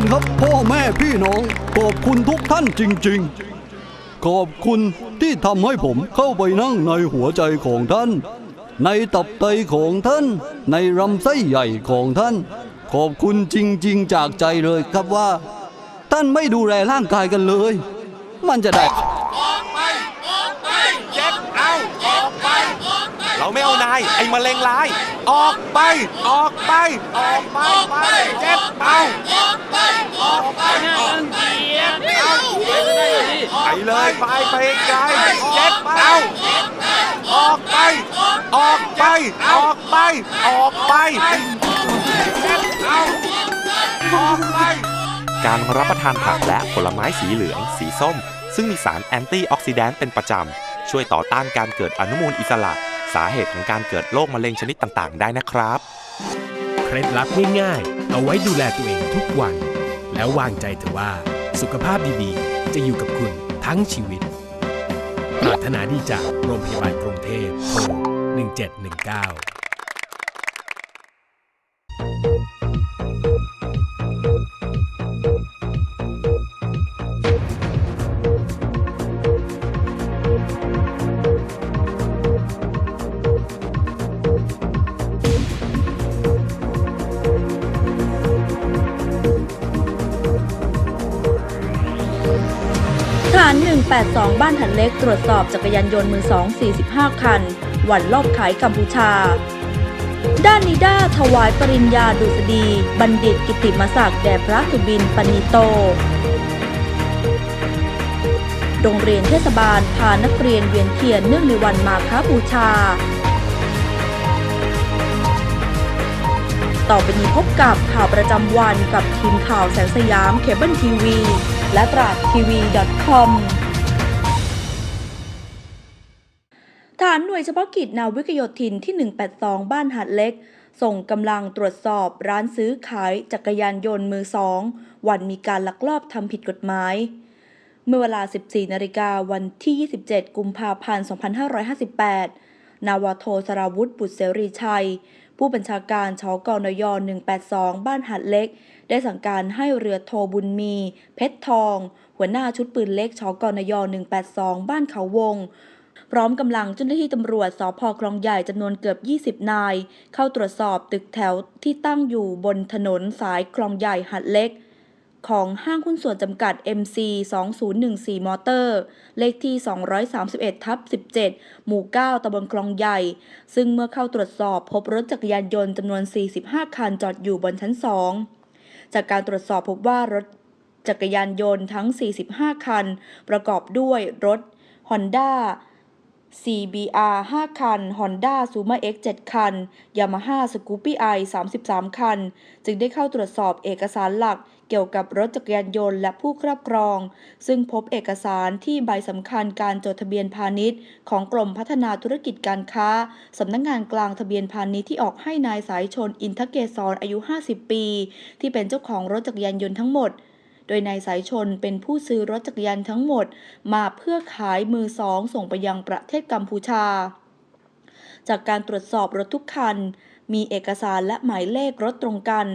คุณครับพ่อแม่พี่น้อง ขอบคุณทุกท่านจริง ๆ ขอบคุณที่ทำให้ผมเข้าไปนั่งในหัวใจของท่าน ในตับไตของท่าน ในลำไส้ใหญ่ของท่าน ขอบคุณจริง ๆ จากใจเลยครับว่า ท่านไม่ดูแลร่างกายกันเลย มันจะได้ เจ็ดเอาออกไป เราไอานาย ไอ้มะเร็งร้าย ออกไป ออกไป ออกไปไปเจ็ดเอาออกไป ออกไปออกไปไปเลยไปไปไกลเจ็ดเอาออกไป ออกไป ออกไป ออกไปเจ็ดเอาออกไปการรับประทานผักและผลไม้สีเหลือง สีส้ม ซึ่งมีสารแอนตี้ออกซิแดนต์เป็นประจำ ช่วยต่อต้านการเกิดอนุมูลอิสระ สาเหตุของการเกิดโรคมะเร็งชนิดต่างๆ ได้นะครับ เคล็ดลับง่ายๆ เอาไว้ดูแลตัวเองทุกวัน แล้ววางใจเถอะว่า สุขภาพดีๆ จะอยู่กับคุณทั้งชีวิตปรารถนาดีจากโรงพยาบาลกรุงเทพโทร1719 182 บ้านหันเล็กตรวจสอบจักรยานยนต์มือ2 45 คันหวันรอบขายกัมพูชา ด้านนิด้าถวายปริญญาดุษฎี บัณฑิตกิติมศักดิ์แด่พระสุบินปณิโต โรงเรียนเทศบาลพานักเรียนเวียนเทียนเนื่องในวันมาฆบูชา ต่อไปนี้พบกับข่าวประจำวันกับทีมข่าวแสงสยามเคเบิลทีวีและตราดทีวี .com ฐานหน่วยเฉพาะกิจนาวิกโยธินที่ 182 บ้านหัดเล็ก ส่งกำลังตรวจสอบร้านซื้อขายจักรยานยนต์มือสองวันมีการลักลอบทำผิดกฎหมาย เมื่อเวลา 14 นาฬิกาวันที่ 27 กุมภาพันธ์ 2558 นาวาโทสราวุธบุตรเสรีชัย ผู้บัญชาการชกนย 182 บ้านหัดเล็ก ได้สั่งการให้เรือโทบุญมี เพชรทอง หัวหน้าชุดปืนเล็กชกนย 182 บ้านเขาวง พร้อมกำลังเจ้าหน้าที่ตำรวจสพคลองใหญ่จำนวนเกือบ 20 นาย เข้าตรวจสอบตึกแถวที่ตั้งอยู่บนถนนสายคลองใหญ่หัดเล็ก ของห้างหุ้นส่วนจำกัด MC 2014 มอเตอร์ เลขที่ 231ทับ17 หมู่ 9ตำบลคลองใหญ่ ซึ่งเมื่อเข้าตรวจสอบพบรถจักรยานยนต์จำนวน 45 คันจอดอยู่บนชั้น 2 จากการตรวจสอบพบว่ารถจักรยานยนต์ทั้ง 45 คัน ประกอบด้วยรถ Honda CBR 5 คัน Honda Zuma X 7 คัน Yamaha Scoopy i 33 คัน จึงได้เข้าตรวจสอบเอกสารหลักเกี่ยวกับรถจักรยานยนต์และผู้ครอบครอง ซึ่งพบเอกสารที่ใบสำคัญการจดทะเบียนพาณิชย์ ของกรมพัฒนาธุรกิจการค้า สำนักงงานกลางทะเบียนพาณิชย์ที่ออกให้นายสายชนอินทเกษรอายุ 50 ปี ที่เป็นเจ้าของรถจักรยานยนต์ทั้งหมด โดยนายสายชนเป็นผู้ซื้อรถจักรยานทั้งหมด มาเพื่อขายมือสองส่งไปยังประเทศกัมพูชา จากการตรวจสอบรถทุกคันมีเอกสารและหมายเลขรถตรงกัน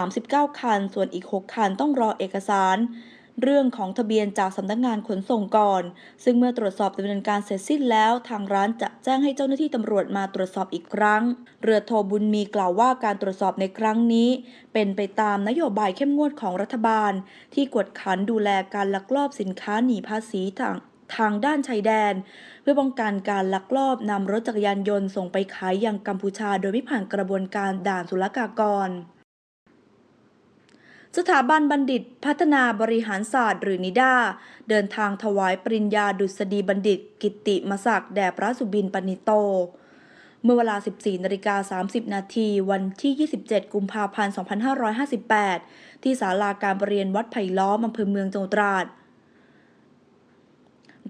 39 คัน ส่วนอีก 6 คันต้องรอเอกสาร เรื่องของทะเบียนจากสำนักงานขนส่งก่อน ซึ่งเมื่อตรวจสอบดำเนินการเสร็จสิ้นแล้ว ทางร้านจะแจ้งให้เจ้าหน้าที่ตำรวจมาตรวจสอบอีกครั้ง เรือโทบุญมีกล่าวว่าการตรวจสอบในครั้งนี้ เป็นไปตามนโยบายเข้มงวดของรัฐบาล ที่กวดขันดูแลการลักลอบสินค้าหนีภาษีทางทางด้านชายแดน เพื่อป้องกันการลักลอบนำรถจักรยานยนต์ส่งไปขายยังกัมพูชา โดยไม่ผ่านกระบวนการด่านศุลกากร สถาบันบัณฑิตพัฒนาบริหารศาสตร์หรือนิดา เดินทางถวายปริญญาดุษฎีบัณฑิต กิตติมศักดิ์แด่พระสุบินปณิโต เมื่อเวลา 14นาฬิกา30 นาทีวันที่ 27 กุมภาพันธ์ 2558 ที่ศาลาการประเรียนวัดไผ่ล้อมอำเภอเมืองจังหวัดตราด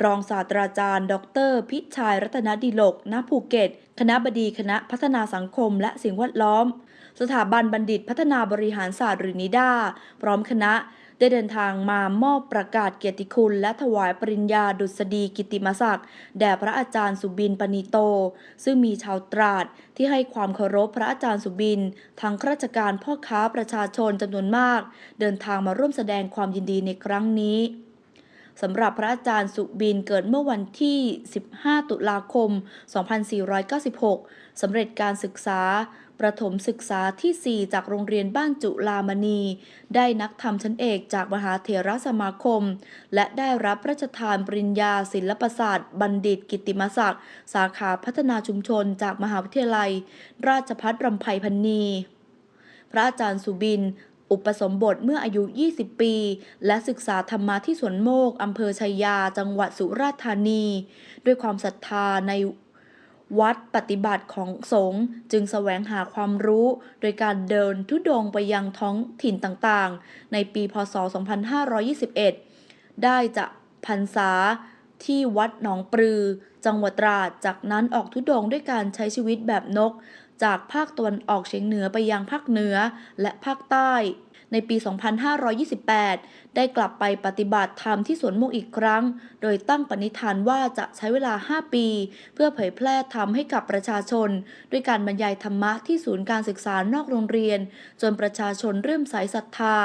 รองศาสตราจารย์ ดร พิชัยรัตนดิลก ณ ภูเก็ต คณะบดีคณะพัฒนาสังคมและสิ่งแวดล้อม สถาบันบัณฑิตพัฒนาบริหารศาสตร์หรือนิด้าพร้อมคณะได้เดินทางมามอบประกาศเกียรติคุณ และถวายปริญญาดุษฎีกิตติมศักดิ์แด่พระอาจารย์สุบินปณิโต ซึ่งมีชาวตราดที่ให้ความเคารพพระอาจารย์สุบินทั้งข้าราชการพ่อค้าประชาชนจำนวนมาก เดินทางมาร่วมแสดงความยินดีในครั้งนี้สำหรับพระอาจารย์สุบินเกิดเมื่อวันที่ 15 ตุลาคม 2496 สำเร็จการศึกษา ประถมศึกษาที่ 4 จากโรงเรียนบ้านจุลามณี ได้นักธรรมชั้นเอกจากมหาเถรสมาคม และได้รับพระราชทานปริญญาศิลปศาสตร์ บัณฑิตกิตติมศักดิ์ สาขาพัฒนาชุมชนจากมหาวิทยาลัย ราชภัฏรำไพพันนี พระอาจารย์สุบินอุปสมบทเมื่ออายุ 20 ปี และศึกษาธรรมะที่สวนโมก อำเภอชัยยา จังหวัดสุราษฎร์ธานี ด้วยความศรัทธาใน วัดปฏิบัติของสงฆ์จึงแสวงหาความรู้ โดยการเดินทุดงไปยังท้องถิ่นต่างๆ ในปีพศ 2521 ได้จะพรรษาที่วัดหนองปลือ จังหวัดตราด จากนั้นออกทุดงด้วยการใช้ชีวิตแบบนก จากภาคตะวันออกเฉียงเหนือไปยังภาคเหนือและภาคใต้ ในปี 2528 ได้กลับไปปฏิบัติธรรมที่สวนโมกอีกครั้ง โดยตั้งปณิธานว่าจะใช้เวลา 5 ปี เพื่อเผยแพร่ธรรมให้กับประชาชน ด้วยการบรรยายธรรมะที่ศูนย์การศึกษานอกโรงเรียน จนประชาชนเริ่มใสศรัทธา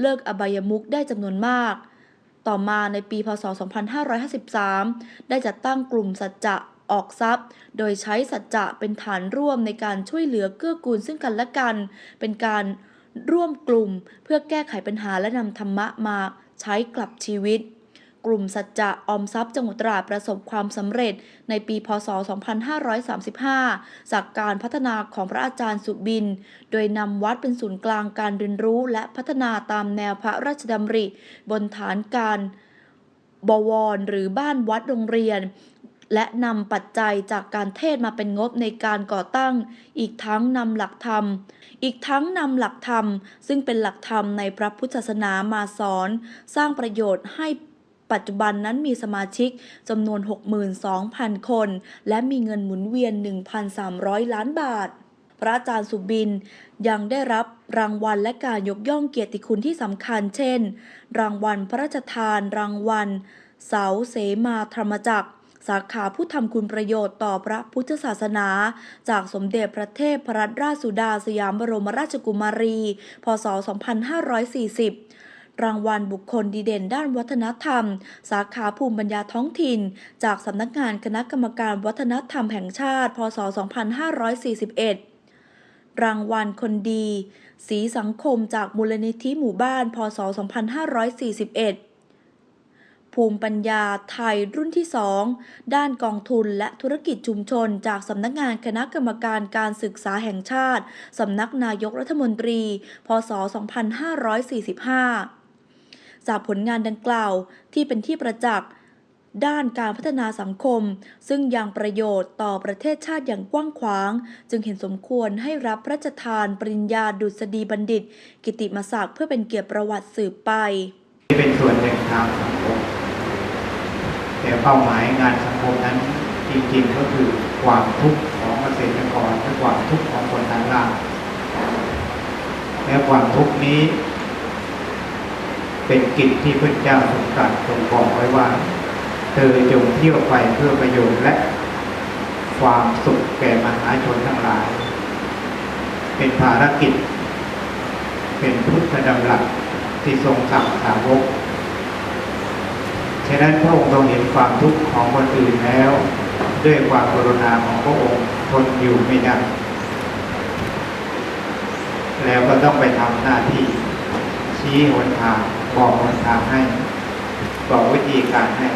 เลิกอบายมุขได้จำนวนมากต่อมาในปี พศ 2553 ได้จัดตั้งกลุ่มสัจจะออกทรัพย์ โดยใช้สัจจะเป็นฐานร่วมในการช่วยเหลือเกื้อกูลซึ่งกันและกัน เป็นการ ร่วมกลุ่มเพื่อแก้ไขปัญหาและนำธรรมะมาใช้กลับชีวิต กลุ่มสัจจะออมทรัพย์จังหวัดตราดประสบความสำเร็จในปีพศ 2535 จากการพัฒนาของพระอาจารย์สุบิน โดยนำวัดเป็นศูนย์กลางการเรียนรู้และพัฒนาตามแนวพระราชดำริ บนฐานการบวรหรือบ้านวัดโรงเรียน และนำปัจจัยจากการเทศมาเป็นงบในการก่อตั้ง อีกทั้งนำหลักธรรม อีกทั้งนำหลักธรรม ซึ่งเป็นหลักธรรมในพระพุทธศาสนามาสอน สร้างประโยชน์ให้ปัจจุบันนั้นมีสมาชิกจำนวน 62,000 คน และมีเงินหมุนเวียน 1,300 ล้านบาท พระอาจารย์สุบินยังได้รับรางวัลและการยกย่องเกียรติคุณที่สำคัญ เช่น รางวัลพระราชทาน รางวัล เสาเสมาธรรมจักร สาขาผู้ทำคุณประโยชน์ต่อพระพุทธศาสนา จากสมเด็จพระเทพรัตนราชสุดาสยามบรมราชกุมารี พศ 2540 รางวัลบุคคลดีเด่นด้านวัฒนธรรม สาขาภูมิปัญญาท้องถิ่น จากสำนักงานคณะกรรมการวัฒนธรรมแห่งชาติ พศ 2541รางวัลคนดี สีสังคมจากมูลนิธิหมู่บ้าน พศ 2541 ภูมิปัญญาไทยรุ่นที่ 2 ด้านกองทุนและธุรกิจชุมชน จากสำนักงานคณะกรรมการการศึกษาแห่งชาติ สำนักนายกรัฐมนตรี พศ 2545 จากผลงานดังกล่าวที่เป็นที่ประจักษ์ด้านการพัฒนาสังคม ซึ่งยังประโยชน์ต่อประเทศชาติอย่างกว้างขวาง จึงเห็นสมควรให้รับพระราชทานปริญญาดุษฎีบัณฑิต กิตติมศักดิ์เพื่อเป็นเกียรติประวัติสืบไป เป็นส่วนหนึ่งทางสังคม ป้าหมายงานสังคมนั้น จริงๆก็คือความทุกข์ของเกษตรกรและความทุกข์ของคนทางล่างและความทุกข์นี้ เป็นกิจที่พระเจ้าทรงตรัสทรงบอกไว้ว่า เธอจงเที่ยวไปเพื่อประโยชน์และ ความสุขแก่มหาชนทั้งหลาย เป็นภารกิจ เป็นพุทธดำรัสที่ทรงสั่งสาวก ฉะนั้นพระองค์ทรงเห็นความทุกข์ของคนอื่นแล้ว ด้วยความกรุณาของพระองค์ทนอยู่ไม่ได้แล้วก็ต้องไปทำหน้าที่ ชี้หนทางบอกหนทางให้ บอกวิธีการให้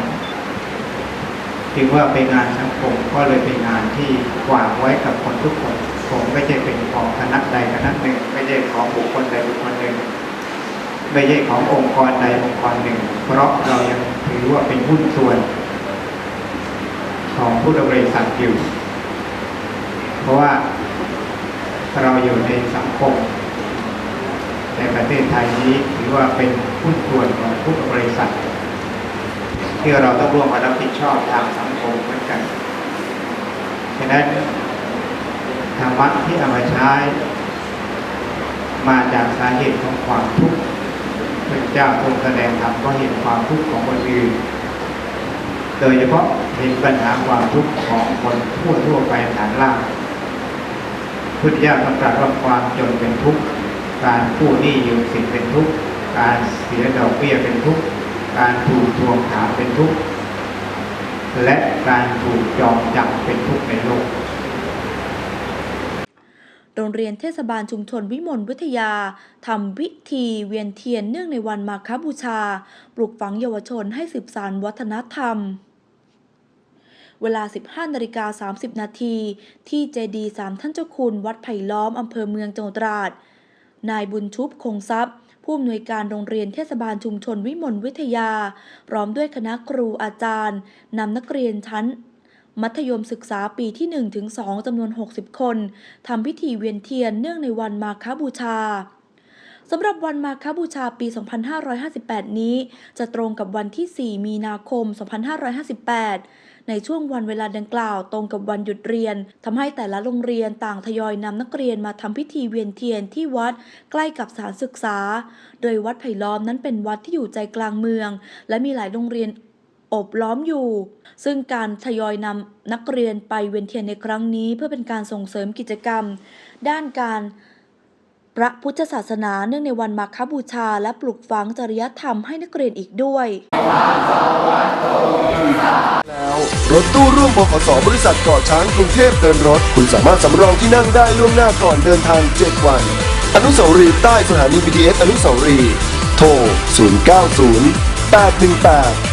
จึงว่าเป็นงานสังคมก็เลยเป็นงานที่วางไว้กับคนทุกคนผมไม่ใช่เป็นของคณะใดคณะหนึ่ง ไม่ใช่ของบุคคลใดบุคคลหนึ่ง ไม่ใช่ขององค์กรใดองค์กรหนึ่ง เพราะเรายัง ถือว่าเป็นหุ้นส่วนของผู้ดำเนินสัตว์อยู่เพราะว่าเราอยู่ในสังคม ในประเทศไทยนี้ถือว่าเป็นหุ้นส่วนของผู้บริษัท ที่เราต้องร่วมมารับผิดชอบทางสังคมเหมือนกันฉะนั้นธรรมะที่เอามาใช้ มาจากสาเหตุของความทุกข์ พระเจ้าทรงแสดงธรรมก็เห็นความทุกข์ของคนอื่น โดยเฉพาะเห็นปัญหาความทุกข์ของคนทั่วทั่วไปฐานล่างพุทธเจ้าตรัสว่าความจนเป็นทุกข์ การกู้หนี้ยืมสินเป็นทุกข์ การเสียดอกเบี้ยเป็นทุกข์ การถูกทวงถามเป็นทุกข์ และการถูกจองจำเป็นทุกข์ในโลก โรงเรียนเทศบาลชุมชนวิมลวิทยาทำพิธีเวียนเทียนเนื่องในวันมาคบูชา ปลูกฝังเยาวชนให้สืบสานวัฒนธรรม เวลา 15นาฬิกา30 นาที ที่เจดีสามท่านเจ้าคุณวัดไผ่ล้อมอำเภอเมืองจังหวัดตราด นายบุญชุบคงทรัพย์ผู้อำนวยการโรงเรียนเทศบาลชุมชนวิมลวิทยา พร้อมด้วยคณะครูอาจารย์นำนักเรียนชั้น มัธยมศึกษาปีที่1ถึง2จำนวน 60 คนทำพิธีเวียนเทียนเนื่องในวันมาคบูชาสำหรับวันมาคบูชาปี 2558 นี้ จะตรงกับวันที่ 4 มีนาคม 2558 ในช่วงวันเวลาดังกล่าวตรงกับวันหยุดเรียนทำให้แต่ละโรงเรียนต่างทยอยนำนักเรียนมาทำพิธีเวียนเทียนที่วัดใกล้กับสถานศึกษา โดยวัดไผ่ล้อมนั้นเป็นวัดที่อยู่ใจกลางเมือง และมีหลายโรงเรียน อบล้อมอยู่ ซึ่งการทยอยนำนักเรียนไปเวียนเทียนในครั้งนี้ เพื่อเป็นการส่งเสริมกิจกรรม ด้านการพระพุทธศาสนาเนื่องในวันมาคบูชา และปลุกฝังจริยธรรมให้นักเรียนอีกด้วย แล้วรถตู้ร่วมบขสบริษัทเกาะช้างกรุงเทพเดินรถ คุณสามารถสำรองที่นั่งได้ล่วงหน้าก่อนเดินทาง 7 วัน อนุสาวรีย์ใต้สถานี BTS อนุสาวรีย์โทร 090 818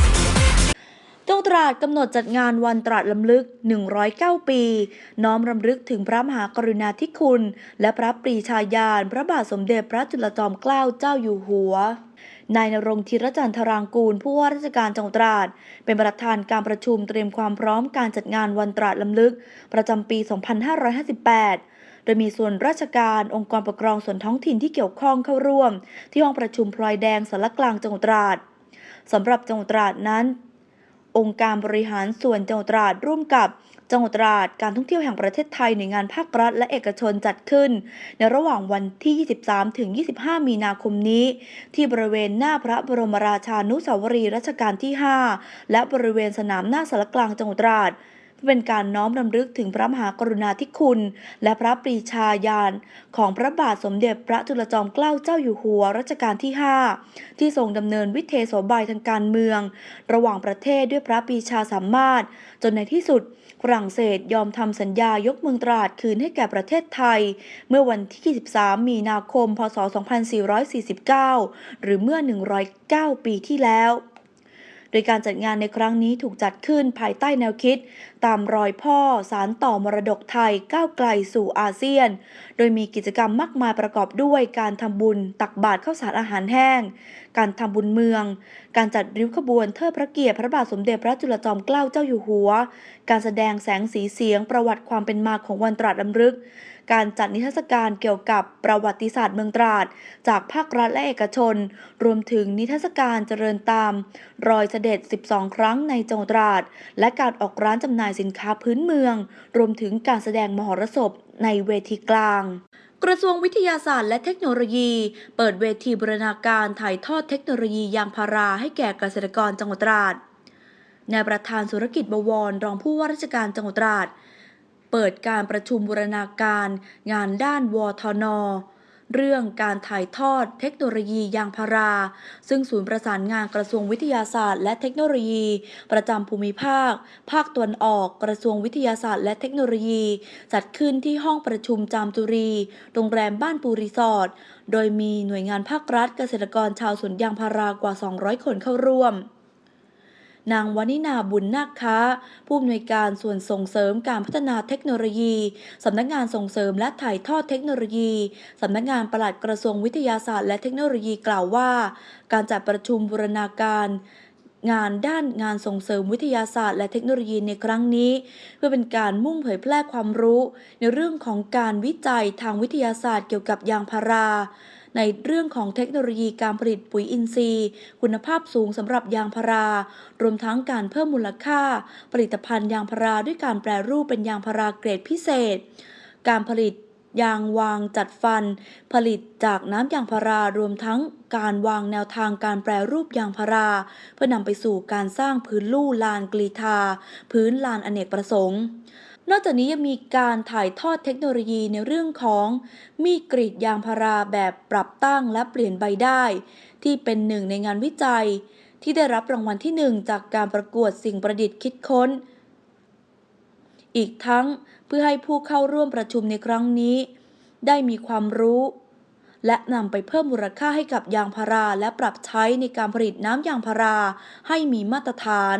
จังหวัดตราดกำหนดจัดงานวันตราดลำลึก 109 ปี น้อมรำลึกถึงพระมหากรุณาธิคุณ และพระปรีชาญาณ พระบาทสมเด็จพระจุลจอมเกล้าเจ้าอยู่หัวนายนรงธีรจันทรางกูล ผู้ว่าราชการจังหวัดตราด เป็นประธานการประชุมเตรียมความพร้อมการจัดงานวันตราดลำลึก ประจำปี 2558โดยมีส่วนราชการองค์กรปกครองส่วนท้องถิ่นที่เกี่ยวข้องเข้าร่วม ที่ห้องประชุมพลอยแดงสารกลางจังหวัดตราดสำหรับจังหวัดตราดนั้น องค์การบริหารส่วนจังหวัดตราดร่วมกับจังหวัดตราดการท่องเที่ยวแห่งประเทศไทยหน่วยงานภาครัฐและเอกชนจัดขึ้น ในระหว่างวันที่ 23 ถึง 25 มีนาคมนี้ ที่บริเวณหน้าพระบรมราชานุสาวรีย์รัชกาลที่ 5 และบริเวณสนามหน้าสารกลางจังหวัดตราด เป็นการน้อมรำลึกถึงพระมหากรุณาธิคุณ และพระปรีชาญาณของพระบาทสมเด็จพระจุลจอมเกล้าเจ้าอยู่หัวรัชกาลที่ 5 ที่ทรงดำเนินวิเทศสบายทางการเมือง ระหว่างประเทศด้วยพระปรีชาสามารถ จนในที่สุดฝรั่งเศสยอมทำสัญญายกเมืองตราดคืนให้แก่ประเทศไทย เมื่อวันที่ 23 มีนาคม พศ 2449 หรือเมื่อ 109 ปีที่แล้ว โดยการจัดงานในครั้งนี้ถูกจัดขึ้นภายใต้แนวคิด ตามรอยพ่อสารต่อมรดกไทยก้าวไกลสู่อาเซียน โดยมีกิจกรรมมากมายประกอบด้วยการทำบุญตักบาตรข้าวสารอาหารแห้ง การทำบุญเมือง การจัดริ้วขบวนเทิดพระเกียรติพระบาทสมเด็จพระจุลจอมเกล้าเจ้าอยู่หัว การแสดงแสงสีเสียงประวัติความเป็นมาของวันตราดลำลึก การจัดนิทรรศการเกี่ยวกับประวัติศาสตร์เมืองตราด จากภาครัฐและเอกชน รวมถึงนิทรรศการเจริญตาม รอยเสด็จ 12 ครั้งในจังหวัดตราด และการออกร้านจำหน่ายสินค้าพื้นเมือง รวมถึงการแสดงมหรสพในเวทีกลาง กระทรวงวิทยาศาสตร์และเทคโนโลยี เปิดเวทีบูรณาการถ่ายทอดเทคโนโลยียางพาราให้แก่เกษตรกรจังหวัดตราดนายประธานสุรกิจบวรรองผู้ว่าราชการจังหวัดตราด เปิดการประชุมบูรณาการ งานด้านวทน เรื่องการถ่ายทอดเทคโนโลยียางพารา ซึ่งศูนย์ประสานงานกระทรวงวิทยาศาสตร์ และเทคโนโลยี ประจำภูมิภาค ภาคตะวันออกกระทรวงวิทยาศาสตร์ และเทคโนโลยี จัดขึ้นที่ห้องประชุมจามจุรี โรงแรมบ้านปูรีสอร์ทโดยมีหน่วยงานภาครัฐเกษตรกรชาวสวนยางพารากว่า 200 คนเข้าร่วม นางวานินาบุญนาคค้า ผู้อำนวยการส่วนส่งเสริมการพัฒนาเทคโนโลยีสำนักงานส่งเสริมและถ่ายทอดเทคโนโลยีสำนักงานปลัดกระทรวงวิทยาศาสตร์และเทคโนโลยีกล่าวว่า การจัดประชุมบูรณาการงานด้านงานส่งเสริมวิทยาศาสตร์และเทคโนโลยีในครั้งนี้ เพื่อเป็นการมุ่งเผยแพร่ความรู้ ในเรื่องของการวิจัยทางวิทยาศาสตร์เกี่ยวกับยางพารา ในเรื่องของเทคโนโลยีการผลิตปุ๋ยอินทรีย์ คุณภาพสูงสำหรับยางพารา รวมทั้งการเพิ่มมูลค่า ผลิตภัณฑ์ยางพาราด้วยการแปรรูปเป็นยางพาราเกรดพิเศษ การผลิตยางวางจัดฟัน ผลิตจากน้ำยางพารารวมทั้งการวางแนวทางการแปรรูปยางพารา เพื่อนำไปสู่การสร้างพื้นลู่ลานกรีธา พื้นลานอเนกประสงค์ นอกจากนี้ยังมีการถ่ายทอดเทคโนโลยีในเรื่องของมีดกรีดยางพาราแบบปรับตั้งและเปลี่ยนใบได้ ที่เป็นหนึ่งในงานวิจัย ที่ได้รับรางวัลที่หนึ่งจากการประกวดสิ่งประดิษฐ์คิดค้น อีกทั้งเพื่อให้ผู้เข้าร่วมประชุมในครั้งนี้ ได้มีความรู้ และนำไปเพิ่มมูลค่าให้กับยางพาราและปรับใช้ในการผลิตน้ำยางพาราให้มีมาตรฐาน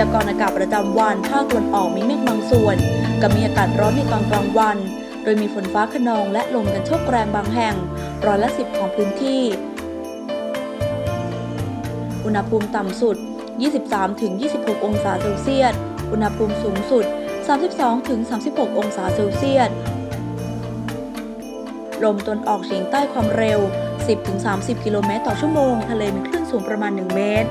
ยากรณ์อากาศประจำวันภาคตะวันออกมีเมฆบางส่วน กับมีอากาศร้อนในตอนกลางวัน โดยมีฝนฟ้าขนองและลมกันโชกแรงบางแห่ง ร้อยละสิบของพื้นที่ อุณหภูมิต่ำสุด 23-26 องศาเซลเซียส อุณหภูมิสูงสุด 32-36 องศาเซลเซียส ลมตนออกเฉียงใต้ความเร็ว 10-30 กิโลเมตรต่อชั่วโมง ทะเลมีคลื่นสูงประมาณ 1 เมตร